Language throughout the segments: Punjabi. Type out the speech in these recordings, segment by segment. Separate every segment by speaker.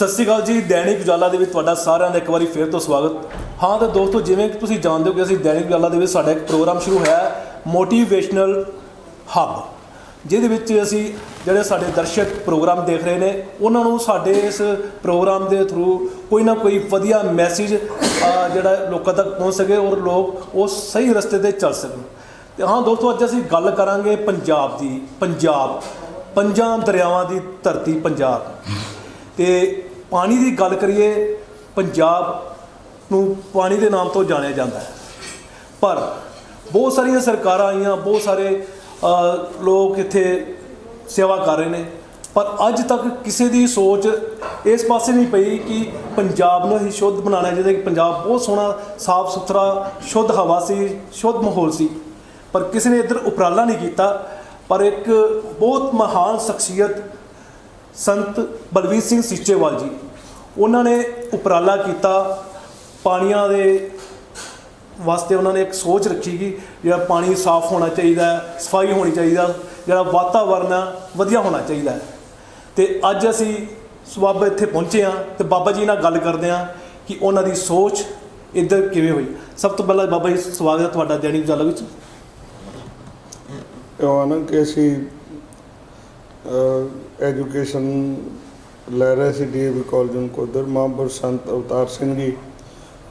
Speaker 1: ਸਤਿ ਸ਼੍ਰੀ ਅਕਾਲ ਜੀ, ਦੈਨਿਕ ਉਜਾਲਾ ਦੇ ਵਿੱਚ ਤੁਹਾਡਾ ਸਾਰਿਆਂ ਦਾ ਇੱਕ ਵਾਰੀ ਫੇਰ ਤੋਂ ਸਵਾਗਤ। ਹਾਂ ਤਾਂ ਦੋਸਤੋ, ਜਿਵੇਂ ਕਿ ਤੁਸੀਂ ਜਾਣਦੇ ਹੋ ਕਿ ਅਸੀਂ ਦੈਨਿਕ ਉਜਾਲਾ ਦੇ ਵਿੱਚ ਸਾਡਾ ਇੱਕ ਪ੍ਰੋਗਰਾਮ ਸ਼ੁਰੂ ਹੋਇਆ ਹੈ, ਮੋਟੀਵੇਸ਼ਨਲ ਹੱਬ, ਜਿਹਦੇ ਵਿੱਚ ਅਸੀਂ ਜਿਹੜੇ ਸਾਡੇ ਦਰਸ਼ਕ ਪ੍ਰੋਗਰਾਮ ਦੇਖ ਰਹੇ ਨੇ, ਉਹਨਾਂ ਨੂੰ ਸਾਡੇ ਇਸ ਪ੍ਰੋਗਰਾਮ ਦੇ ਥਰੂ ਕੋਈ ਨਾ ਕੋਈ ਵਧੀਆ ਮੈਸੇਜ ਜਿਹੜਾ ਲੋਕਾਂ ਤੱਕ ਪਹੁੰਚ ਸਕੇ ਔਰ ਲੋਕ ਉਸ ਸਹੀ ਰਸਤੇ ਤੇ ਚੱਲ ਸਕਣ। ਤੇ ਹਾਂ ਦੋਸਤੋ, ਅੱਜ ਅਸੀਂ ਗੱਲ ਕਰਾਂਗੇ ਪੰਜਾਬ ਦੀ, ਪੰਜਾਬ ਪੰਜਾਂ ਦਰਿਆਵਾਂ ਦੀ ਧਰਤੀ ਪੰਜਾਬ। ਤੇ ਪਾਣੀ ਦੀ ਗੱਲ ਕਰੀਏ, ਪੰਜਾਬ ਨੂੰ ਪਾਣੀ ਦੇ ਨਾਮ ਤੋਂ ਜਾਣਿਆ ਜਾਂਦਾ ਹੈ। ਪਰ ਬਹੁਤ ਸਾਰੀਆਂ ਸਰਕਾਰਾਂ ਆਈਆਂ, ਬਹੁਤ ਸਾਰੇ ਲੋਕ ਇੱਥੇ ਸੇਵਾ ਕਰ ਰਹੇ ਨੇ। ਪਰ ਅੱਜ ਤੱਕ ਕਿਸੇ ਦੀ ਸੋਚ ਇਸ ਪਾਸੇ ਨਹੀਂ ਪਈ ਕਿ ਪੰਜਾਬ ਨੂੰ ਹੀ ਸ਼ੁੱਧ ਬਣਾਉਣਾ ਚਾਹੀਦਾ ਕਿ ਪੰਜਾਬ ਬਹੁਤ ਸੋਹਣਾ, ਸਾਫ਼ ਸੁਥਰਾ, ਸ਼ੁੱਧ ਹਵਾ ਸੀ, ਸ਼ੁੱਧ ਮਾਹੌਲ ਸੀ। ਪਰ ਕਿਸੇ ਨੇ ਇੱਧਰ ਉਪਰਾਲਾ ਨਹੀਂ ਕੀਤਾ। ਪਰ ਇੱਕ ਬਹੁਤ ਮਹਾਨ ਸ਼ਖਸੀਅਤ ਸੰਤ ਬਲਵੀਰ ਸਿੰਘ ਸੀਚੇਵਾਲ ਜੀ, ਉਹਨਾਂ ਨੇ ਉਪਰਾਲਾ ਕੀਤਾ। ਪਾਣੀਆਂ ਦੇ ਵਾਸਤੇ ਉਹਨਾਂ ਨੇ ਇੱਕ ਸੋਚ ਰੱਖੀ ਕਿ ਜਿਹੜਾ ਪਾਣੀ ਸਾਫ਼ ਹੋਣਾ ਚਾਹੀਦਾ, ਸਫ਼ਾਈ ਹੋਣੀ ਚਾਹੀਦਾ, ਜਿਹੜਾ ਵਾਤਾਵਰਨ ਆ, ਵਧੀਆ ਹੋਣਾ ਚਾਹੀਦਾ। ਹੈ ਤੇ ਅੱਜ ਅਸੀਂ ਸਵਾਬ ਇੱਥੇ ਪਹੁੰਚੇ ਆ ਤੇ ਬਾਬਾ ਜੀ ਨਾਲ ਗੱਲ ਕਰਦੇ ਆ ਕਿ ਉਹਨਾਂ ਦੀ ਸੋਚ ਇੱਧਰ ਕਿਵੇਂ ਹੋਈ। ਸਭ ਤੋਂ ਪਹਿਲਾਂ ਬਾਬਾ ਜੀ ਸਵਾਗਤ ਹੈ ਤੁਹਾਡਾ ਦੈਨਿਕ ਜਲ ਵਿੱਚ।
Speaker 2: ਇਹ ਆ ਕਿ ਅਸੀਂ ਐਜੂਕੇਸ਼ਨ ਲੈ ਰਹੇ ਸੀ ਡੀਏਵੀ ਕਾਲਜ ਨਕੋਦਰ ਮਹਾਂਪੁਰਸ਼ ਸੰਤ ਅਵਤਾਰ ਸਿੰਘ ਜੀ।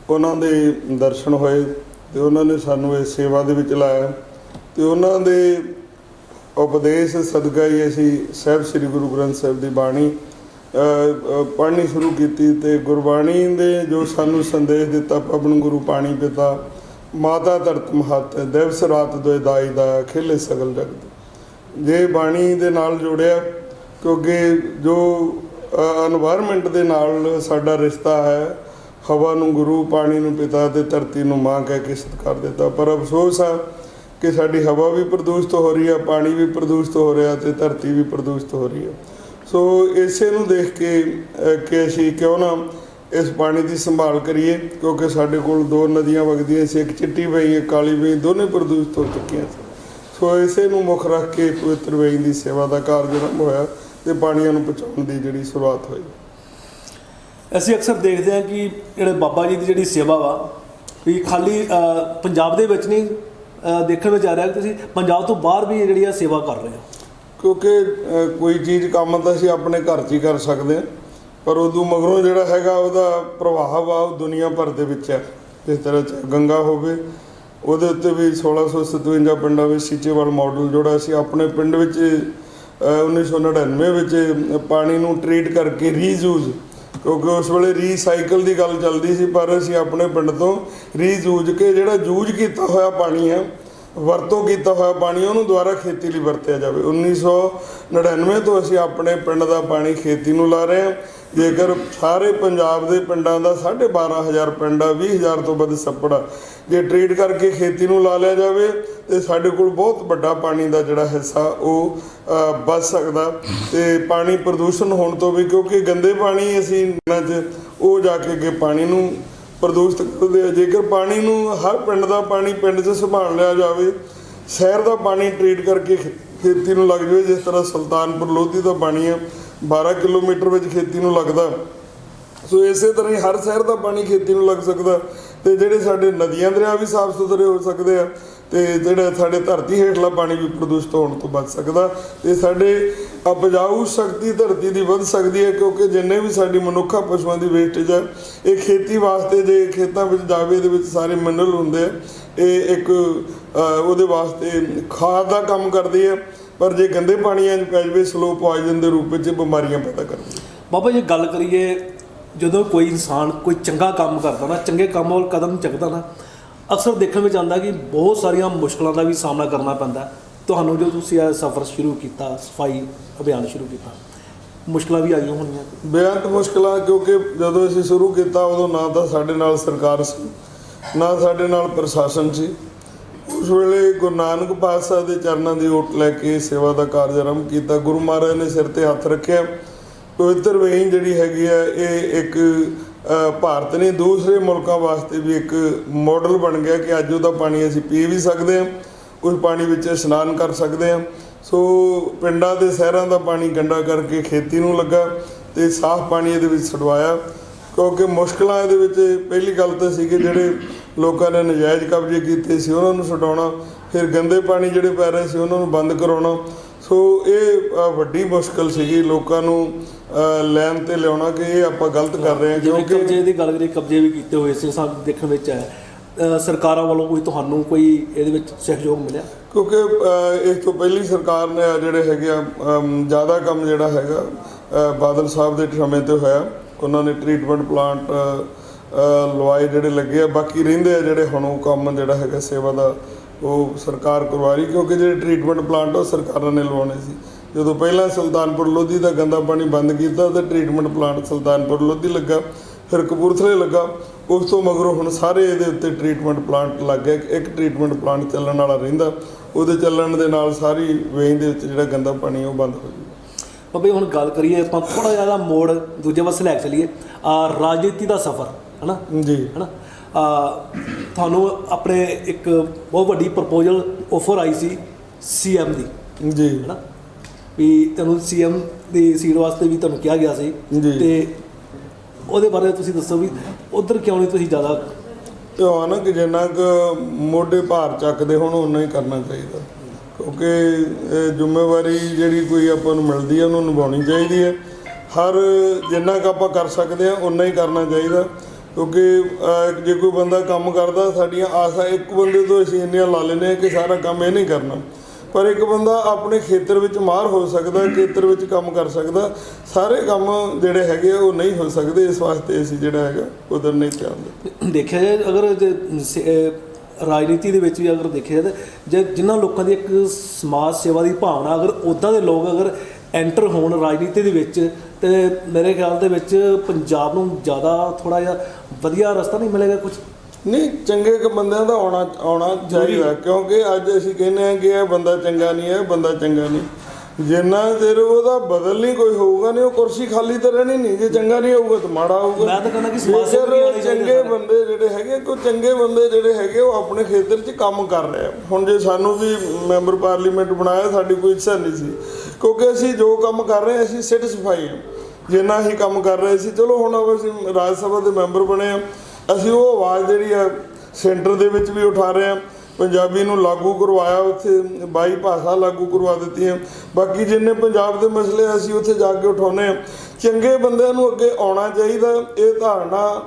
Speaker 2: ਉਹਨਾਂ ਦੇ ਦਰਸ਼ਨ ਹੋਏ ਤੇ ਉਹਨਾਂ ਨੇ ਸਾਨੂੰ ਇਹ ਸੇਵਾ ਦੇ ਵਿੱਚ ਲਾਇਆ ਤੇ ਉਹਨਾਂ ਦੇ ਉਪਦੇਸ਼ ਸਦਕਾ ਹੀ ਅਸੀਂ ਸਾਹਿਬ ਸ੍ਰੀ ਗੁਰੂ ਗ੍ਰੰਥ ਸਾਹਿਬ ਦੀ ਬਾਣੀ ਪੜ੍ਹਨੀ ਸ਼ੁਰੂ ਕੀਤੀ ਤੇ ਗੁਰਬਾਣੀ ਦੇ ਜੋ ਸਾਨੂੰ ਸੰਦੇਸ਼ ਦਿੱਤਾ, ਪਵਨ ਗੁਰੂ ਪਾਣੀ ਪਿਤਾ, ਮਾਤਾ ਧਰਤ ਮਹਤ, ਦਿਵਸ ਰਾਤ ਦੋਇ ਦਾਈ ਦਾ, ਖੇਲੇ ਸਗਲ ਜਗਤ। ਜੇ ਬਾਣੀ ਦੇ ਨਾਲ ਜੋੜਿਆ, ਕਿਉਂਕਿ ਜੋ এনवायरमेंट ਦੇ ਨਾਲ ਸਾਡਾ ਰਿਸ਼ਤਾ ਹੈ, ਹਵਾ ਨੂੰ ਗੁਰੂ, ਪਾਣੀ ਨੂੰ ਪਿਤਾ ਤੇ ਧਰਤੀ ਨੂੰ ਮਾਂ ਕਹਿ ਕੇ ਸਤਿਕਾਰ ਦਿੱਤਾ। ਪਰ ਅਫਸੋਸ ਆ ਕਿ ਸਾਡੀ ਹਵਾ ਵੀ ਪ੍ਰਦੂਸ਼ਿਤ ਹੋ ਰਹੀ ਆ, ਪਾਣੀ ਵੀ ਪ੍ਰਦੂਸ਼ਿਤ ਹੋ ਰਿਹਾ ਤੇ ਧਰਤੀ ਵੀ ਪ੍ਰਦੂਸ਼ਿਤ ਹੋ ਰਹੀ ਆ। ਸੋ ਇਸੇ ਨੂੰ ਦੇਖ ਕੇ ਕਿ ਅਸੀਂ ਕਿਉਂ ਨਾ ਇਸ ਪਾਣੀ ਦੀ ਸੰਭਾਲ ਕਰੀਏ, ਕਿਉਂਕਿ ਸਾਡੇ ਕੋਲ ਦੋ ਨਦੀਆਂ ਵਗਦੀਆਂ ਸੀ, ਇੱਕ ਚਿੱਟੀ ਪਈ, ਇੱਕ ਕਾਲੀ ਪਈ, ਦੋਨੇ ਪ੍ਰਦੂਸ਼ਿਤ ਹੋ ਚੁੱਕੀਆਂ ਸੀ। ਸੋ ਇਸੇ ਨੂੰ ਮੁੱਖ ਰੱਖ ਕੇ ਪਵਿੱਤਰ ਵੇਈ ਦੀ ਸੇਵਾ ਦਾ ਕਾਰਜ ਆਰੰਭ ਹੋਇਆ ਤੇ ਪਾਣੀਆਂ ਨੂੰ ਪਹੁੰਚਾਉਣ ਦੀ ਜਿਹੜੀ ਸ਼ੁਰੂਆਤ ਹੋਈ।
Speaker 1: ਅਸੀਂ ਅਕਸਰ ਦੇਖਦੇ ਹਾਂ ਕਿ ਜਿਹੜੇ ਬਾਬਾ ਜੀ ਦੀ ਜਿਹੜੀ ਸੇਵਾ ਵਾ ਵੀ ਖਾਲੀ ਪੰਜਾਬ ਦੇ ਵਿੱਚ ਨਹੀਂ ਦੇਖਣ ਵਿੱਚ ਆ ਰਿਹਾ ਕਿ ਤੁਸੀਂ ਪੰਜਾਬ ਤੋਂ ਬਾਹਰ ਵੀ ਜਿਹੜੀ ਆ ਸੇਵਾ ਕਰ ਰਹੇ ਹੋ।
Speaker 2: ਕਿਉਂਕਿ ਕੋਈ ਚੀਜ਼ ਕੰਮ ਤਾਂ ਅਸੀਂ ਆਪਣੇ ਘਰ 'ਚ ਹੀ ਕਰ ਸਕਦੇ ਹਾਂ ਪਰ ਉਦੋਂ ਮਗਰੋਂ ਜਿਹੜਾ ਹੈਗਾ ਉਹਦਾ ਪ੍ਰਭਾਵ ਆ ਉਹ ਦੁਨੀਆ ਭਰ ਦੇ ਵਿੱਚ ਹੈ। ਜਿਸ ਤਰ੍ਹਾਂ ਗੰਗਾ ਹੋਵੇ ਉਹਦੇ ਉੱਤੇ ਵੀ 1657 ਪਿੰਡਾਂ ਵਿੱਚ ਸੀਚੇਵਾਲ ਮਾਡਲ ਜਿਹੜਾ ਅਸੀਂ ਆਪਣੇ ਪਿੰਡ ਵਿੱਚ ਅ, 1999 ਵਿੱਚ ਪਾਣੀ ਨੂੰ ਟ੍ਰੀਟ ਕਰਕੇ ਰੀਯੂਜ਼ ਕਿਉਂਕਿ ਉਸ ਵੇਲੇ ਰੀਸਾਈਕਲ ਦੀ ਗੱਲ ਚੱਲਦੀ ਸੀ ਪਰ ਅਸੀਂ ਆਪਣੇ ਪਿੰਡ ਤੋਂ ਰੀਯੂਜ਼ ਕੇ ਜਿਹੜਾ ਯੂਜ਼ ਕੀਤਾ ਹੋਇਆ ਪਾਣੀ ਹੈ ਵਰਤੋਂ ਕੀਤਾ ਹੋਇਆ ਪਾਣੀ ਉਹਨੂੰ ਦੁਬਾਰਾ ਖੇਤੀ ਲਈ ਵਰਤਿਆ ਜਾਵੇ। 1999 ਤੋਂ ਅਸੀਂ ਆਪਣੇ ਪਿੰਡ ਦਾ ਪਾਣੀ ਖੇਤੀ ਨੂੰ ਲਾ ਰਹੇ ਹਾਂ। ਜੇਕਰ ਸਾਰੇ ਪੰਜਾਬ ਦੇ ਪਿੰਡਾਂ ਦਾ 12500 ਪਿੰਡ ਆ 20000 ਤੋਂ ਵੱਧ ਛੱਪੜ ਆ ਜੇ ਟ੍ਰੀਟ ਕਰਕੇ ਖੇਤੀ ਨੂੰ ਲਾ ਲਿਆ ਜਾਵੇ, ਤੇ ਸਾਡੇ ਕੋਲ ਬਹੁਤ ਵੱਡਾ ਪਾਣੀ ਦਾ ਜਿਹੜਾ ਹਿੱਸਾ ਉਹ ਬਚ ਸਕਦਾ। ਤੇ ਪਾਣੀ ਪ੍ਰਦੂਸ਼ਣ ਹੋਣ ਤੋਂ ਵੀ, ਕਿਉਂਕਿ ਗੰਦੇ ਪਾਣੀ ਅਸੀਂ ਇਹਨਾਂ 'ਚ ਉਹ ਜਾ ਕੇ ਅੱਗੇ ਪਾਣੀ ਨੂੰ ਪ੍ਰਦੂਸ਼ਿਤ ਕਰਦੇ ਆ। ਜੇਕਰ ਪਾਣੀ ਨੂੰ ਹਰ ਪਿੰਡ ਦਾ ਪਾਣੀ ਪਿੰਡ 'ਚ ਸੰਭਾਲ ਲਿਆ ਜਾਵੇ, ਸ਼ਹਿਰ ਦਾ ਪਾਣੀ ਟ੍ਰੀਟ ਕਰਕੇ ਖੇ- ਖੇਤੀ ਨੂੰ ਲੱਗ ਜਾਵੇ, ਜਿਸ ਤਰ੍ਹਾਂ ਸੁਲਤਾਨਪੁਰ ਲੋਧੀ ਦਾ ਪਾਣੀ ਆ 12 ਕਿਲੋਮੀਟਰ ਵਿੱਚ ਖੇਤੀ ਨੂੰ ਲੱਗਦਾ। ਸੋ ਇਸੇ ਤਰ੍ਹਾਂ ਹੀ ਹਰ ਸ਼ਹਿਰ ਦਾ ਪਾਣੀ ਖੇਤੀ ਨੂੰ ਲੱਗ ਸਕਦਾ ਤੇ ਜਿਹੜੇ ਸਾਡੇ ਨਦੀਆਂ ਦਰਿਆ ਵੀ ਸਾਫ਼ ਸੁਥਰੇ ਹੋ ਸਕਦੇ ਆ, ਤੇ ਜਿਹੜਾ ਸਾਡੇ ਧਰਤੀ ਹੇਠਲਾ ਪਾਣੀ ਵੀ ਪ੍ਰਦੂਸ਼ਿਤ ਹੋਣ ਤੋਂ ਬਚ ਸਕਦਾ ਤੇ ਸਾਡੇ ਉਪਜਾਊ ਸ਼ਕਤੀ ਧਰਤੀ ਦੀ ਵੱਧ ਸਕਦੀ ਹੈ, ਕਿਉਂਕਿ ਜਿੰਨੇ ਵੀ ਸਾਡੀ ਮਨੁੱਖਾ ਪਸ਼ੂਆਂ ਦੀ ਵੇਸਟੇਜ ਹੈ ਇਹ ਖੇਤੀ ਵਾਸਤੇ ਜੇ ਖੇਤਾਂ ਵਿੱਚ ਜਾਵੇ ਇਹਦੇ ਵਿੱਚ ਸਾਰੇ ਮਿਨਰਲ ਹੁੰਦੇ ਆ, ਇਹ ਇੱਕ ਉਹਦੇ ਵਾਸਤੇ ਖਾਦ ਦਾ ਕੰਮ ਕਰਦੀ ਹੈ ਪਰ ਜੇ ਗੰਦੇ ਪਾਣੀਆਂ 'ਚ ਪੈ ਜਾਵੇ ਸਲੋ ਪੋਇਜ਼ਨ ਦੇ ਰੂਪ ਵਿੱਚ ਇਹ ਬਿਮਾਰੀਆਂ ਪੈਦਾ ਕਰਦੀ
Speaker 1: ਬਾਬਾ ਜੀ, ਗੱਲ ਕਰੀਏ ਜਦੋਂ ਕੋਈ ਇਨਸਾਨ ਕੋਈ ਚੰਗਾ ਕੰਮ ਕਰਦਾ ਨਾ, ਚੰਗੇ ਕੰਮ ਵੱਲ ਕਦਮ ਚੱਕਦਾ ਨਾ, ਅਕਸਰ ਦੇਖਣ ਵਿੱਚ ਆਉਂਦਾ ਕਿ ਬਹੁਤ ਸਾਰੀਆਂ ਮੁਸ਼ਕਲਾਂ ਦਾ ਵੀ ਸਾਹਮਣਾ ਕਰਨਾ ਪੈਂਦਾ। ਤੁਹਾਨੂੰ ਜੋ ਤੁਸੀਂ ਇਹ ਸਫ਼ਰ ਸ਼ੁਰੂ ਕੀਤਾ, ਸਫ਼ਾਈ ਅਭਿਆਨ ਸ਼ੁਰੂ ਕੀਤਾ, ਮੁਸ਼ਕਲਾਂ ਵੀ ਆਈਆਂ ਹੋਣੀਆਂ।
Speaker 2: ਬੇਅੰਤ ਮੁਸ਼ਕਲਾਂ, ਕਿਉਂਕਿ ਜਦੋਂ ਅਸੀਂ ਸ਼ੁਰੂ ਕੀਤਾ, ਉਦੋਂ ਨਾ ਤਾਂ ਸਾਡੇ ਨਾਲ ਸਰਕਾਰ ਸੀ, ਨਾ ਸਾਡੇ ਨਾਲ ਪ੍ਰਸ਼ਾਸਨ ਸੀ। ਉਸ ਵੇਲੇ ਗੁਰੂ ਨਾਨਕ ਪਾਤਸ਼ਾਹ ਦੇ ਚਰਨਾਂ ਦੀ ਓਟ ਲੈ ਕੇ ਸੇਵਾ ਦਾ ਕਾਰਜ ਆਰੰਭ ਕੀਤਾ। ਗੁਰੂ ਮਹਾਰਾਜ ਨੇ ਸਿਰ ਤੇ ਹੱਥ ਰੱਖਿਆ। ਪਵਿੱਤਰ ਵੇਈ ਜਿਹੜੀ ਹੈਗੀ ਆ, ਇਹ ਇੱਕ ਭਾਰਤ ਨੇ ਦੂਸਰੇ ਮੁਲਕਾਂ ਵਾਸਤੇ ਵੀ ਇੱਕ ਮਾਡਲ ਬਣ ਗਿਆ ਕਿ ਅੱਜ ਉਹਦਾ ਪਾਣੀ ਅਸੀਂ ਪੀ ਵੀ ਸਕਦੇ ਹਾਂ, ਉਸ ਪਾਣੀ ਵਿੱਚ ਇਸ਼ਨਾਨ ਕਰ ਸਕਦੇ ਹਾਂ। ਸੋ ਪਿੰਡਾਂ ਦੇ ਸ਼ਹਿਰਾਂ ਦਾ ਪਾਣੀ ਗੰਡਾ ਕਰਕੇ ਖੇਤੀ ਨੂੰ ਲੱਗਾ ਤੇ ਸਾਫ਼ ਪਾਣੀ ਇਹਦੇ ਵਿੱਚ ਛਡਵਾਇਆ, ਕਿਉਂਕਿ ਮੁਸ਼ਕਲਾਂ ਇਹਦੇ ਵਿੱਚ ਪਹਿਲੀ ਗੱਲ ਤਾਂ ਸੀ ਕਿ ਜਿਹੜੇ ਲੋਕਾਂ ਨੇ ਨਜਾਇਜ਼ ਕਬਜ਼ੇ ਕੀਤੇ ਸੀ, ਉਹਨਾਂ ਨੂੰ ਛਡਾਉਣਾ, ਫਿਰ ਗੰਦੇ ਪਾਣੀ ਜਿਹੜੇ ਪੈ ਰਹੇ ਸੀ, ਉਹਨਾਂ ਨੂੰ ਬੰਦ ਕਰਾਉਣਾ ਸੋ ਇਹ ਅ, ਵੱਡੀ ਮੁਸ਼ਕਲ ਸੀਗੀ ਲੋਕਾਂ ਨੂੰ ਅ, ਲੈਣ ਤੇ ਲਿਆਉਣਾ ਕਿ ਇਹ ਆਪਾਂ ਗਲਤ ਕਰ ਰਹੇ ਹਾਂ
Speaker 1: ਜਿਵੇਂ
Speaker 2: ਕਿਉਂਕਿ
Speaker 1: ਕਬਜ਼ੇ ਦੀ ਗੱਲ ਕਰੀਏ ਕਬਜ਼ੇ ਵੀ ਕੀਤੇ ਹੋਏ ਸੀ ਸਾਨੂੰ ਦੇਖਣ ਵਿੱਚ ਆਇਆ। ਅ, ਸਰਕਾਰਾਂ ਵੱਲੋਂ ਕੋਈ ਤੁਹਾਨੂੰ ਕੋਈ ਇਹਦੇ ਵਿੱਚ ਸਹਿਯੋਗ ਮਿਲਿਆ?
Speaker 2: ਕਿਉਂਕਿ ਅ, ਇਸ ਤੋਂ ਪਹਿਲੀ ਸਰਕਾਰ ਨੇ ਆ ਜਿਹੜੇ ਹੈਗੇ ਆ ਅਮ, ਜ਼ਿਆਦਾ ਕੰਮ ਜਿਹੜਾ ਹੈਗਾ ਅ, ਬਾਦਲ ਸਾਹਿਬ ਦੇ ਸਮੇਂ ਤੇ ਹੋਇਆ। ਉਹਨਾਂ ਨੇ ਟ੍ਰੀਟਮੈਂਟ ਪਲਾਂਟ ਲਵਾਏ ਜਿਹੜੇ ਲੱਗੇ ਆ ਬਾਕੀ ਰਹਿੰਦੇ ਆ ਜਿਹੜੇ ਹੁਣ ਉਹ ਕੰਮ ਜਿਹੜਾ ਹੈਗਾ ਸੇਵਾ ਦਾ ਉਹ ਸਰਕਾਰ ਕਰਵਾ ਰਹੀ ਕਿਉਂਕਿ ਜਿਹੜੇ ਟ੍ਰੀਟਮੈਂਟ ਪਲਾਂਟ ਉਹ ਸਰਕਾਰਾਂ ਨੇ ਲਵਾਉਣੇ ਸੀ। ਜਦੋਂ ਪਹਿਲਾਂ ਸੁਲਤਾਨਪੁਰ ਲੋਧੀ ਦਾ ਗੰਦਾ ਪਾਣੀ ਬੰਦ ਕੀਤਾ ਤੇ ਟ੍ਰੀਟਮੈਂਟ ਪਲਾਂਟ ਸੁਲਤਾਨਪੁਰ ਲੋਧੀ ਲੱਗਾ ਫਿਰ ਕਪੂਰਥਲੇ ਲੱਗਾ। ਉਸ ਤੋਂ ਮਗਰੋਂ ਹੁਣ ਸਾਰੇ ਇਹਦੇ ਉੱਤੇ ਟ੍ਰੀਟਮੈਂਟ ਪਲਾਂਟ ਲੱਗ ਗਿਆ ਇੱਕ ਟ੍ਰੀਟਮੈਂਟ ਪਲਾਂਟ ਚੱਲਣ ਵਾਲਾ ਰਹਿੰਦਾ। ਉਹਦੇ ਚੱਲਣ ਦੇ ਨਾਲ ਸਾਰੀ ਵੇਂਜ ਦੇ ਵਿੱਚ ਜਿਹੜਾ ਗੰਦਾ ਪਾਣੀ ਉਹ ਬੰਦ ਹੋ ਜਾਊਗਾ
Speaker 1: ਬਾਬੇ ਹੁਣ ਗੱਲ ਕਰੀਏ ਆਪਾਂ ਥੋੜਾ ਜ਼ਿਆਦਾ ਮੋੜ ਦੂਜੇ ਪਾਸੇ ਲੈ ਕੇ ਚਲੀਏ। ਆ ਰਾਜਨੀਤੀ ਦਾ ਸਫ਼ਰ ਹਨਾ?
Speaker 2: ਜੀ।
Speaker 1: ਹਨਾ? ਤੁਹਾਨੂੰ ਆਪਣੇ ਇੱਕ ਬਹੁਤ ਵੱਡੀ ਪ੍ਰਪੋਜ਼ਲ ਆਫਰ ਆਈ ਸੀ ਸੀਐਮ ਦੀ
Speaker 2: ਜੀ।
Speaker 1: ਹਨਾ? ਵੀ ਤੁਹਾਨੂੰ ਸੀਐਮ ਦੀ ਸੀਟ ਵਾਸਤੇ ਵੀ ਤੁਹਾਨੂੰ ਕਿਹਾ ਗਿਆ ਸੀ। ਤੇ ਉਹਦੇ ਬਾਰੇ ਤੁਸੀਂ ਦੱਸੋ ਵੀ ਉਧਰ ਕਿਉਂ ਨਹੀਂ ਤੁਸੀਂ ਜ਼ਿਆਦਾ
Speaker 2: ਇਹ ਆ ਨਾ ਕਿ ਜਿੰਨਾ ਕੁ ਮੋਢੇ ਭਾਰ ਚੱਕਦੇ ਹੁਣ ਉਹਨਾਂ ਹੀ ਕਰਨਾ ਚਾਹੀਦਾ। ਕਿਉਂਕਿ ਇਹ ਜ਼ਿੰਮੇਵਾਰੀ ਜਿਹੜੀ ਕੋਈ ਆਪਾਂ ਨੂੰ ਮਿਲਦੀ ਹੈ ਉਹਨੂੰ ਨਿਭਾਉਣੀ ਚਾਹੀਦੀ ਹੈ ਹਰ ਜਿੰਨਾ ਕੁ ਆਪਾਂ ਕਰ ਸਕਦੇ ਆ ਉਨਾ ਹੀ ਕਰਨਾ ਚਾਹੀਦਾ। ਕਿਉਂਕਿ ਅਹ, ਜੇ ਕੋਈ ਬੰਦਾ ਕੰਮ ਕਰਦਾ ਸਾਡੀਆਂ ਆਸਾਂ ਇੱਕ ਬੰਦੇ ਤੋਂ ਅਸੀਂ ਇੰਨੀਆਂ ਲਾ ਲੈਂਦੇ ਹਾਂ ਕਿ ਸਾਰਾ ਕੰਮ ਇਹ ਨਹੀਂ ਕਰਨਾ। ਪਰ ਇੱਕ ਬੰਦਾ ਆਪਣੇ ਖੇਤਰ ਵਿੱਚ ਮਾਹਰ ਹੋ ਸਕਦਾ ਖੇਤਰ ਵਿੱਚ ਕੰਮ ਕਰ ਸਕਦਾ ਸਾਰੇ ਕੰਮ ਜਿਹੜੇ ਹੈਗੇ ਆ ਉਹ ਨਹੀਂ ਹੋ ਸਕਦੇ ਇਸ ਵਾਸਤੇ ਅਸੀਂ ਜਿਹੜਾ ਹੈਗਾ ਉਧਰ ਨਹੀਂ ਧਿਆਨ
Speaker 1: ਦੇਖਿਆ ਜਾਏ ਅਗਰ ਜੇ ਸ- ਅਹ ਰਾਜਨੀਤੀ ਦੇ ਵਿੱਚ ਵੀ ਅਗਰ ਦੇਖਿਆ ਜਾਏ ਤਾਂ ਜੇ ਜਿਨ੍ਹਾਂ ਲੋਕਾਂ ਦੀ ਇੱਕ ਸਮਾਜ ਸੇਵਾ ਦੀ ਭਾਵਨਾ ਅਗਰ ਉੱਦਾਂ ਦੇ ਲੋਕ ਅਗਰ ਐਂਟਰ ਹੋਣ ਰਾਜਨੀਤੀ ਦੇ ਵਿੱਚ ਤੇ ਮੇਰੇ ਖਿਆਲ ਦੇ ਵਿੱਚ ਪੰਜਾਬ ਨੂੰ ਜ਼ਿਆਦਾ ਥੋੜਾ ਜਿਹਾ ਵਧੀਆ ਰਸਤਾ ਨਹੀਂ ਮਿਲੇਗਾ ਕੁਝ
Speaker 2: ਨਹੀਂ ਚੰਗੇ ਕ ਬੰਦਿਆਂ ਦਾ ਆਉਣਾ ਆਉਣਾ ਚਾਹੀਦਾ ਕਿਉਂਕਿ ਅੱਜ ਅਸੀਂ ਕਹਿੰਦੇ ਆ ਕਿ ਇਹ ਬੰਦਾ ਚੰਗਾ ਨਹੀਂ ਹੈ ਬੰਦਾ ਚੰਗਾ ਨਹੀਂ। ਜਿੰਨਾ ਚਿਰ ਉਹਦਾ ਬਦਲ ਨਹੀਂ ਕੋਈ ਹੋਊਗਾ ਨਹੀਂ ਉਹ ਕੁਰਸੀ ਖਾਲੀ ਤਾਂ ਰਹਿਣੀ ਨਹੀਂ। ਜੇ ਚੰਗਾ ਨਹੀਂ ਹੋਊਗਾ ਤਾਂ ਮਾੜਾ ਹੋਊਗਾ।
Speaker 1: ਮੈਂ ਤਾਂ ਕਹਿੰਦਾ ਕਿ ਸਮਾਜ ਚਾਹੀਦੇ
Speaker 2: ਚੰਗੇ। ਬੰਦੇ ਜਿਹੜੇ ਹੈਗੇ ਕੋਈ ਚੰਗੇ ਬੰਦੇ ਜਿਹੜੇ ਹੈਗੇ ਉਹ ਆਪਣੇ ਖੇਤਰ 'ਚ ਕੰਮ ਕਰ ਰਹੇ ਆ। ਹੁਣ ਜੇ ਸਾਨੂੰ ਵੀ ਮੈਂਬਰ ਪਾਰਲੀਮੈਂਟ ਬਣਾਇਆ ਸਾਡੀ ਕੋਈ ਇੱਛਾ ਨਹੀਂ ਸੀ। ਕਿਉਂਕਿ ਅਸੀਂ ਜੋ ਕੰਮ ਕਰ ਰਹੇ ਹਾਂ, ਅਸੀਂ ਸੈਟੀਸਫਾਈ ਹਾਂ। ਜਿੰਨਾ ਹੀ ਕੰਮ ਕਰ ਰਹੇ ਸੀ, ਚਲੋ ਹੁਣ ਅਸੀਂ ਰਾਜ ਸਭਾ ਦੇ ਮੈਂਬਰ ਬਣੇ ਆ ਅਸੀਂ ਉਹ ਆਵਾਜ਼ ਜਿਹੜੀ ਆ, ਸੈਂਟਰ ਦੇ ਵਿੱਚ ਵੀ ਉਠਾ ਰਹੇ ਆ ਪੰਜਾਬੀ ਨੂੰ ਲਾਗੂ ਕਰਵਾਇਆ, ਉੱਥੇ 22 ਭਾਸ਼ਾ ਲਾਗੂ ਕਰਵਾ ਦਿੱਤੀ ਹੈ। ਬਾਕੀ ਜਿੰਨੇ ਪੰਜਾਬ ਦੇ ਮਸਲੇ ਅਸੀਂ ਉੱਥੇ ਜਾ ਕੇ ਉਠਾਉਨੇ ਆ ਚੰਗੇ ਬੰਦਿਆਂ ਨੂੰ ਅੱਗੇ ਆਉਣਾ ਚਾਹੀਦਾ, ਇਹ ਧਾਰਨਾ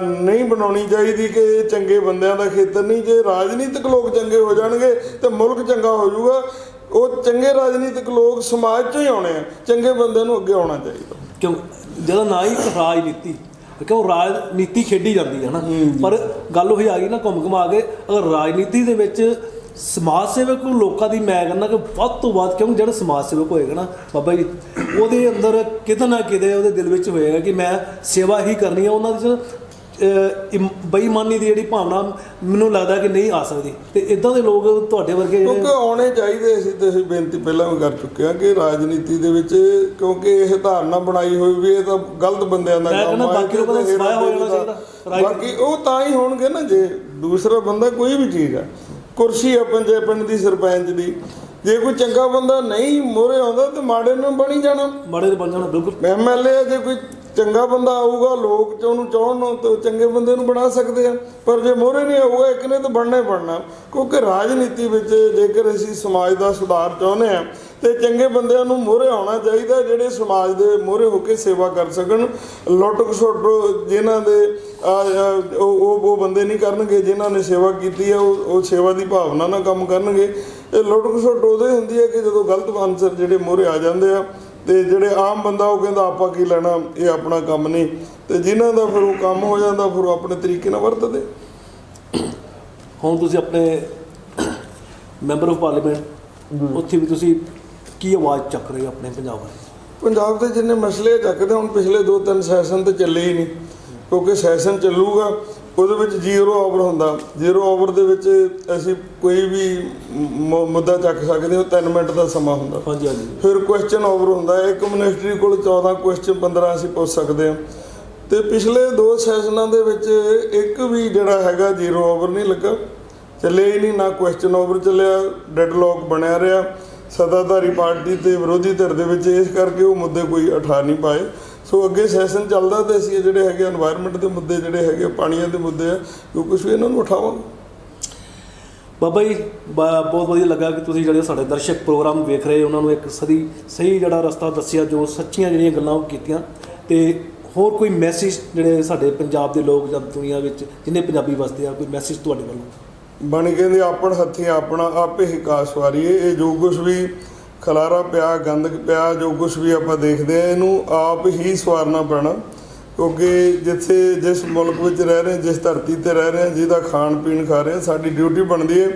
Speaker 2: ਨਹੀਂ ਬਣਾਉਣੀ ਚਾਹੀਦੀ ਕਿ ਇਹ ਚੰਗੇ ਬੰਦਿਆਂ ਦਾ ਖੇਤਰ ਨਹੀਂ। ਜੇ ਰਾਜਨੀਤਿਕ ਲੋਕ ਚੰਗੇ ਹੋ ਜਾਣਗੇ, ਤੇ ਮੁਲਕ ਚੰਗਾ ਹੋ ਜਾਊਗਾ। ਉਹ ਚੰਗੇ ਰਾਜਨੀਤਿਕ ਲੋਕ ਸਮਾਜ ਚੋਂ ਹੀ ਆਉਣੇ ਆ। ਚੰਗੇ ਬੰਦਿਆਂ ਨੂੰ ਅੱਗੇ ਆਉਣਾ ਚਾਹੀਦਾ।
Speaker 1: ਕਿਉਂ? ਜਦੋਂ ਨਾ ਹੀ ਰਾਜਨੀਤੀ ਕਿਉਂ ਰਾਜਨੀਤੀ ਖੇਡੀ ਜਾਂਦੀ ਹੈ ਨਾ? ਪਰ ਗੱਲ ਉਹੀ ਆ ਗਈ ਨਾ ਘੁੰਮ ਘੁਮਾ ਕੇ ਅਗਰ ਰਾਜਨੀਤੀ ਦੇ ਵਿੱਚ ਸਮਾਜ ਸੇਵਕ ਨੂੰ ਲੋਕਾਂ ਦੀ ਮੈਂ ਕਹਿੰਦਾ ਕਿ ਵੱਧ ਤੋਂ ਵੱਧ ਕਿਉਂ ਜਿਹੜਾ ਸਮਾਜ ਸੇਵਕ ਹੋਏਗਾ ਨਾ ਬਾਬਾ ਜੀ ਉਹਦੇ ਅੰਦਰ ਕਿਤੇ ਨਾ ਕਿਤੇ ਉਹਦੇ ਦਿਲ ਵਿੱਚ ਹੋਏਗਾ ਕਿ ਮੈਂ ਸੇਵਾ ਹੀ ਕਰਨੀ ਹੈ ਉਹਨਾਂ ਦੀ ਬੇਈਮਾਨੀ ਦੀ ਜਿਹੜੀ ਭਾਵਨਾ ਮੈਨੂੰ ਲੱਗਦਾ ਕਿ ਨਹੀਂ ਆ ਸਕਦੀ। ਤੇ ਇਦਾਂ ਦੇ ਲੋਕ ਤੁਹਾਡੇ ਵਰਗੇ ਜਿਹੜੇ
Speaker 2: ਕਿਉਂਕਿ ਆਉਣੇ ਚਾਹੀਦੇ ਸੀ ਤੇ ਅਸੀਂ ਬੇਨਤੀ ਪਹਿਲਾਂ ਵੀ ਕਰ ਚੁੱਕੇ ਹਾਂ ਕਿ ਰਾਜਨੀਤੀ ਦੇ ਵਿੱਚ ਕਿਉਂਕਿ ਇਹ ਧਾਰਨਾ ਬਣਾਈ ਹੋਈ ਵੀ ਇਹ ਤਾਂ ਗਲਤ ਬੰਦਿਆਂ ਦਾ ਕੰਮ ਆ,
Speaker 1: ਬਾਕੀ ਲੋਕਾਂ ਦਾ ਸਫਾਇਆ ਹੋ ਜਾਣਾ ਚਾਹੀਦਾ।
Speaker 2: ਬਾਕੀ ਉਹ ਤਾਂ ਹੀ ਹੋਣਗੇ ਨਾ ਜੇ ਦੂਸਰਾ ਬੰਦਾ ਕੋਈ ਵੀ ਚੀਜ਼ ਆ। ਕੁਰਸੀ ਆ ਪੰਜੇ ਪਿੰਡ ਦੀ ਸਰਪੰਚ ਦੀ ਜੇ ਕੋਈ ਚੰਗਾ ਬੰਦਾ ਨਹੀਂ ਮੋਰੇ ਆਉਂਦਾ ਤੇ ਮਾੜੇ ਨੂੰ ਬਣੀ ਜਾਣਾ।
Speaker 1: ਮਾੜੇ ਦੇ ਬਣ ਜਾਣਾ ਬਿਲਕੁਲ।
Speaker 2: ਐਮਐਲਏ ਜੇ ਕੋਈ ਚੰਗਾ ਬੰਦਾ ਆਊਗਾ, ਲੋਕ ਚ ਉਹਨੂੰ ਚਾਹਣ ਨੂੰ ਤੇ ਉਹ ਚੰਗੇ ਬੰਦੇ ਨੂੰ ਬਣਾ ਸਕਦੇ ਆ। ਪਰ ਜੇ ਮੋਹਰੇ ਨਹੀਂ ਆਊਗਾ, ਇੱਕ ਨੇ ਤਾਂ ਬਣਨਾ ਹੀ ਬਣਨਾ। ਕਿਉਂਕਿ ਰਾਜਨੀਤੀ ਵਿੱਚ ਜੇਕਰ ਅਸੀਂ ਸਮਾਜ ਦਾ ਸੁਧਾਰ ਚਾਹੁੰਦੇ ਆ, ਤੇ ਚੰਗੇ ਬੰਦਿਆਂ ਨੂੰ ਮੋਹਰੇ ਆਉਣਾ ਚਾਹੀਦਾ, ਜਿਹੜੇ ਸਮਾਜ ਦੇ ਮੋਹਰੇ ਹੋ ਕੇ ਸੇਵਾ ਕਰ ਸਕਣ। ਲੁੱਟ ਖਸੁੱਟ ਜਿਨ੍ਹਾਂ ਦੇ ਉਹ ਉਹ ਬੰਦੇ ਨਹੀਂ ਕਰਨਗੇ, ਜਿਨ੍ਹਾਂ ਨੇ ਸੇਵਾ ਕੀਤੀ ਹੈ ਉਹ ਉਹ ਸੇਵਾ ਦੀ ਭਾਵਨਾ ਨਾਲ ਕੰਮ ਕਰਨਗੇ। ਇਹ ਲੁੱਟ ਖਸੁੱਟ ਉਹਦੇ ਹੁੰਦੀ ਹੈ ਕਿ ਜਦੋਂ ਗਲਤ ਅਨਸਰ ਜਿਹੜੇ ਮੋਹਰੇ ਆ ਜਾਂਦੇ ਆ ਤੇ ਜਿਹੜੇ ਆਮ ਬੰਦਾ ਉਹ ਕਹਿੰਦਾ ਆਪਾਂ ਕੀ ਲੈਣਾ? ਇਹ ਆਪਣਾ ਕੰਮ ਨਹੀਂ। ਤੇ ਜਿਨ੍ਹਾਂ ਦਾ ਫਿਰ ਉਹ ਕੰਮ ਹੋ ਜਾਂਦਾ ਫਿਰ ਉਹ ਆਪਣੇ ਤਰੀਕੇ ਨਾਲ ਵਰਤਦੇ।
Speaker 1: ਹੁਣ ਤੁਸੀਂ ਆਪਣੇ ਮੈਂਬਰ ਆਫ ਪਾਰਲੀਮੈਂਟ ਉੱਥੇ ਵੀ ਤੁਸੀਂ ਕੀ ਆਵਾਜ਼ ਚੱਕ ਰਹੇ ਹੋ ਆਪਣੇ ਪੰਜਾਬ ਬਾਰੇ
Speaker 2: ਪੰਜਾਬ ਦੇ ਜਿੰਨੇ ਮਸਲੇ ਚੱਕਦੇ ਹੁਣ ਪਿਛਲੇ 2-3 ਸੈਸ਼ਨ ਤੇ ਚੱਲੇ ਹੀ ਨਹੀਂ ਕਿਉਂਕਿ ਸੈਸ਼ਨ ਚੱਲੂਗਾ। ਉਹਦੇ ਵਿੱਚ ਜ਼ੀਰੋ ਓਵਰ ਹੁੰਦਾ। ਜ਼ੀਰੋ ਓਵਰ ਦੇ ਵਿੱਚ ਅਸੀਂ ਕੋਈ ਵੀ ਮ- ਮੁੱਦਾ ਚੱਕ ਸਕਦੇ ਹਾਂ 3 ਮਿੰਟ ਦਾ ਸਮਾਂ ਹੁੰਦਾ।
Speaker 1: ਹਾਂਜੀ ਹਾਂਜੀ।
Speaker 2: ਫਿਰ ਕੁਐਸਚਨ ਓਵਰ ਹੁੰਦਾ ਹੈ। ਇੱਕ ਮਿਨਿਸਟਰੀ ਕੋਲ 14 ਕੁਐਸਚਨ 15 ਅਸੀਂ ਪੁੱਛ ਸਕਦੇ ਹਾਂ। ਤੇ ਪਿਛਲੇ ਦੋ ਸੈਸ਼ਨਾਂ ਦੇ ਵਿੱਚ ਇੱਕ ਵੀ ਜਿਹੜਾ ਹੈਗਾ ਜ਼ੀਰੋ ਓਵਰ ਨਹੀਂ ਲੱਗਾ। ਚੱਲਿਆ ਹੀ ਨਹੀਂ ਨਾ ਕੁਐਸਚਨ ਓਵਰ ਚੱਲਿਆ ਡੈਡਲੌਕ ਬਣਿਆ ਰਿਹਾ। ਸੱਤਾਧਾਰੀ ਪਾਰਟੀ ਤੇ ਵਿਰੋਧੀ ਧਿਰ ਦੇ ਵਿੱਚ ਇਸ ਕਰਕੇ ਉਹ ਮੁੱਦੇ ਕੋਈ ਉਠਾ ਨਹੀਂ ਪਾਏ। ਸੋ ਅੱਗੇ ਸੈਸ਼ਨ ਚੱਲਦਾ ਤੇ ਅਸੀਂ ਜਿਹੜੇ ਹੈਗੇ এনवायरमेंट ਦੇ ਮੁੱਦੇ ਜਿਹੜੇ ਹੈਗੇ ਪਾਣੀਆਂ ਦੇ ਮੁੱਦੇ ਆ ਜੋ ਕੁਝ ਵੀ ਇਹਨਾਂ ਨੂੰ ਉਠਾਵਾਂਗੇ।
Speaker 1: ਬਾਬਾ ਜੀ ਬਹੁਤ ਵਧੀਆ ਲੱਗਾ ਕਿ ਤੁਸੀਂ ਜਿਹੜੇ ਸਾਡੇ ਦਰਸ਼ਕ ਪ੍ਰੋਗਰਾਮ ਵੇਖ ਰਹੇ ਉਹਨਾਂ ਨੂੰ ਇੱਕ ਸਦੀ ਸਹੀ ਜਿਹੜਾ ਰਸਤਾ ਦੱਸਿਆ ਜੋ ਸੱਚੀਆਂ ਜਿਹੜੀਆਂ ਗੱਲਾਂ ਉਹ ਕੀਤੀਆਂ। ਤੇ ਹੋਰ ਕੋਈ ਮੈਸੇਜ ਜਿਹੜੇ ਸਾਡੇ ਪੰਜਾਬ ਦੇ ਲੋਕ ਜਾਂ ਦੁਨੀਆ ਵਿੱਚ ਜਿੰਨੇ ਪੰਜਾਬੀ ਵਸਦੇ ਆ ਕੋਈ ਮੈਸੇਜ ਤੁਹਾਡੇ ਵੱਲੋਂ?
Speaker 2: ਬਣ ਕੇ ਦੇ ਆਪਣ ਹੱਥੀ ਆਪਣਾ ਆਪੇ ਹੀ ਕਾਸਵਾਰੀਏ ਇਹ ਜੋ ਕੁਝ ਵੀ ਖਲਾਰਾ ਪਿਆ ਗੰਦਕ ਪਿਆ, ਜੋ ਕੁਝ ਵੀ ਆਪਾਂ ਦੇਖਦੇ ਆ ਇਹਨੂੰ ਆਪ ਹੀ ਸਵਾਰਨਾ ਪੈਣਾ। ਕਿਉਂਕਿ ਜਿੱਥੇ ਜਿਸ ਮੁਲਕ ਵਿੱਚ ਰਹਿ ਰਹੇ, ਜਿਸ ਧਰਤੀ ਤੇ ਰਹਿ ਰਹੇ, ਜਿਹਦਾ ਖਾਣ ਪੀਣ ਖਾ ਰਹੇ, ਸਾਡੀ ਡਿਊਟੀ ਬਣਦੀ ਹੈ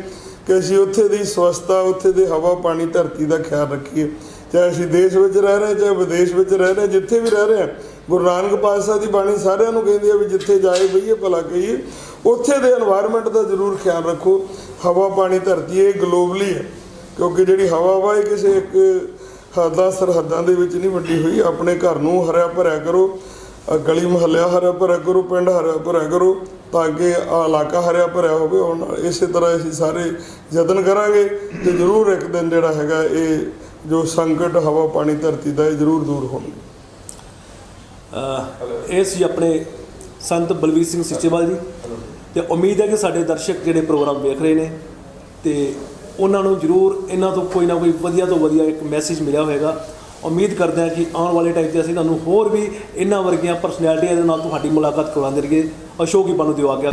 Speaker 2: ਕਿ ਅਸੀਂ ਉੱਥੇ ਦੀ ਸਵਸਥਾ, ਉੱਥੇ ਦੇ ਹਵਾ, ਪਾਣੀ, ਧਰਤੀ ਦਾ ਖਿਆਲ ਰੱਖੀਏ। ਚਾਹੇ ਅਸੀਂ ਦੇਸ਼ ਵਿੱਚ ਰਹਿ ਰਹੇ, ਚਾਹੇ ਵਿਦੇਸ਼ ਵਿੱਚ ਰਹਿ ਰਹੇ, ਜਿੱਥੇ ਵੀ ਰਹਿ ਰਹੇ, ਗੁਰੂ ਨਾਨਕ ਪਾਤਸ਼ਾਹ ਦੀ ਬਾਣੀ ਸਾਰਿਆਂ ਨੂੰ ਕਹਿੰਦੀ ਹੈ ਵੀ ਜਿੱਥੇ ਜਾਏ ਬਈਏ, ਭਲਾ ਕਹੀਏ। ਉੱਥੇ ਦੇ এনवायरमेंट ਦਾ ਜ਼ਰੂਰ ਖਿਆਲ ਰੱਖੋ। ਹਵਾ, ਪਾਣੀ, ਧਰਤੀ, ਇਹ ਗਲੋਬਲੀ ਹੈ। ਕਿਉਂਕਿ ਜਿਹੜੀ ਹਵਾ ਵਾ ਇਹ ਕਿਸੇ ਇੱਕ ਹੱਦਾਂ ਸਰਹੱਦਾਂ ਦੇ ਵਿੱਚ ਨਹੀਂ ਵੱਡੀ ਹੋਈ, ਆਪਣੇ ਘਰ ਨੂੰ ਹਰਿਆ ਭਰਿਆ ਕਰੋ ਗਲੀ ਮੁਹੱਲਿਆ ਹਰਿਆ ਭਰਿਆ ਕਰੋ, ਪਿੰਡ ਹਰਿਆ ਭਰਿਆ ਕਰੋ, ਤਾਂ ਕਿ ਇਲਾਕਾ ਹਰਿਆ ਭਰਿਆ ਹੋਵੇ ਹੁਣ ਇਸੇ ਤਰ੍ਹਾਂ ਅਸੀਂ ਸਾਰੇ ਯਤਨ ਕਰਾਂਗੇ ਤੇ ਜ਼ਰੂਰ ਇੱਕ ਦਿਨ ਜਿਹੜਾ ਹੈਗਾ ਇਹ ਜੋ ਸੰਕਟ, ਹਵਾ, ਪਾਣੀ, ਧਰਤੀ ਦਾ ਇਹ ਜ਼ਰੂਰ ਦੂਰ ਹੋਣਗੇ
Speaker 1: ਇਹ ਸੀ ਆਪਣੇ ਸੰਤ ਬਲਵੀਰ ਸਿੰਘ ਸਿੱਚੇਵਾਲ ਜੀ। ਤੇ ਉਮੀਦ ਹੈ ਕਿ ਸਾਡੇ ਦਰਸ਼ਕ ਜਿਹੜੇ ਪ੍ਰੋਗਰਾਮ ਵੇਖ ਰਹੇ ਨੇ ਤੇ ਉਹਨਾਂ ਨੂੰ ਜ਼ਰੂਰ ਇਹਨਾਂ ਤੋਂ ਕੋਈ ਨਾ ਕੋਈ ਵਧੀਆ ਤੋਂ ਵਧੀਆ ਇੱਕ ਮੈਸੇਜ ਮਿਲਿਆ ਹੋਵੇਗਾ। ਉਮੀਦ ਕਰਦੇ ਹਾਂ ਕਿ ਆਉਣ ਵਾਲੇ ਟਾਈਮ ਤੇ ਅਸੀਂ ਤੁਹਾਨੂੰ ਹੋਰ ਵੀ ਇਹਨਾਂ ਵਰਗੀਆਂ ਪਰਸਨੈਲਿਟੀਆਂ ਦੇ ਨਾਲ ਤੁਹਾਡੀ ਮੁਲਾਕਾਤ ਕਰਵਾਉਂਦੇ ਰਹੀਏ। ਅਸ਼ੋਕ ਹੀ ਬਾਨੂ ਦਿਓ ਆ ਗਿਆ